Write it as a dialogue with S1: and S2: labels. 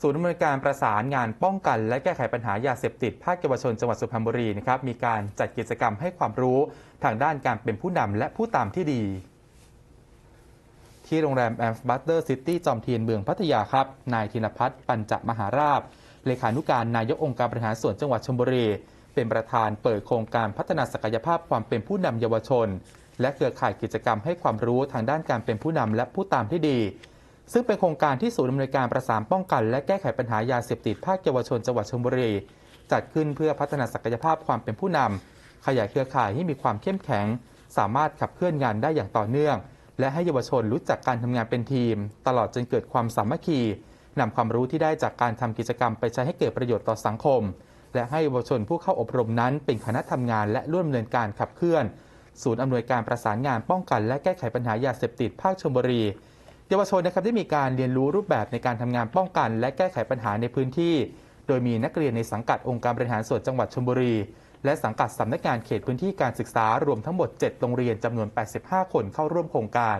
S1: ศูนย์ดำเนินการประสานงานป้องกัน และแก้ไขปัญหายาเสพติดภาคเยาวชนจังหวัดสุพรรณบุรีนะครับมีการจัดกิจกรรมให้ความรู้ทางด้านการเป็นผู้นำและผู้ตามที่ดี ที่โรงแรมแอมบัตเตอร์ซิตี้จอมเทียนเมืองพัทยาครับ นายธินพัฒน์ปัญจมหาราชเลขานุการนายกองค์การบริหารส่วนจังหวัดชลบุรี เป็นประธานเปิดโครงการพัฒนาศักยภาพความเป็นผู้นำเยาวชน และเครือข่ายกิจกรรมให้ความรู้ทางด้านการเป็นผู้นำและผู้ตามที่ดี ซึ่งเป็นโครงการที่ศูนย์ดำเนินการประสานป้องกัน และแก้ไขปัญหายาเสพติดภาคเยาวชนจังหวัดชลบุรี จัดขึ้นเพื่อพัฒนาศักยภาพความเป็นผู้นำขยายเครือข่ายให้มีความเข้มแข็ง สามารถขับเคลื่อนงานได้อย่างต่อเนื่อง และให้เยาวชนรู้จักการทำงานเป็นทีม ตลอดจนเกิดความสามัคคีนำความรู้ที่ได้จากการทำกิจกรรมไปใช้ให้เกิดประโยชน์ต่อสังคม และให้เยาวชนผู้เข้าอบรมนั้น เป็นคณะทำงานและร่วมดำเนินการขับเคลื่อน ศูนย์อำนวยการประสานงานป้องกัน และแก้ไขปัญหายาเสพติดภาคชลบุรี เยาวชนนะครับได้มีการเรียนรู้รูปแบบในการทำงานป้องกัน และแก้ไขปัญหาในพื้นที่ โดยมีนักเรียนในสังกัดองค์การบริหารส่วนจังหวัดชลบุรี และสังกัดสำนักงานเขตพื้นที่การศึกษารวมทั้งหมด 7 โรงเรียนจำนวน 85 คนเข้าร่วมโครงการ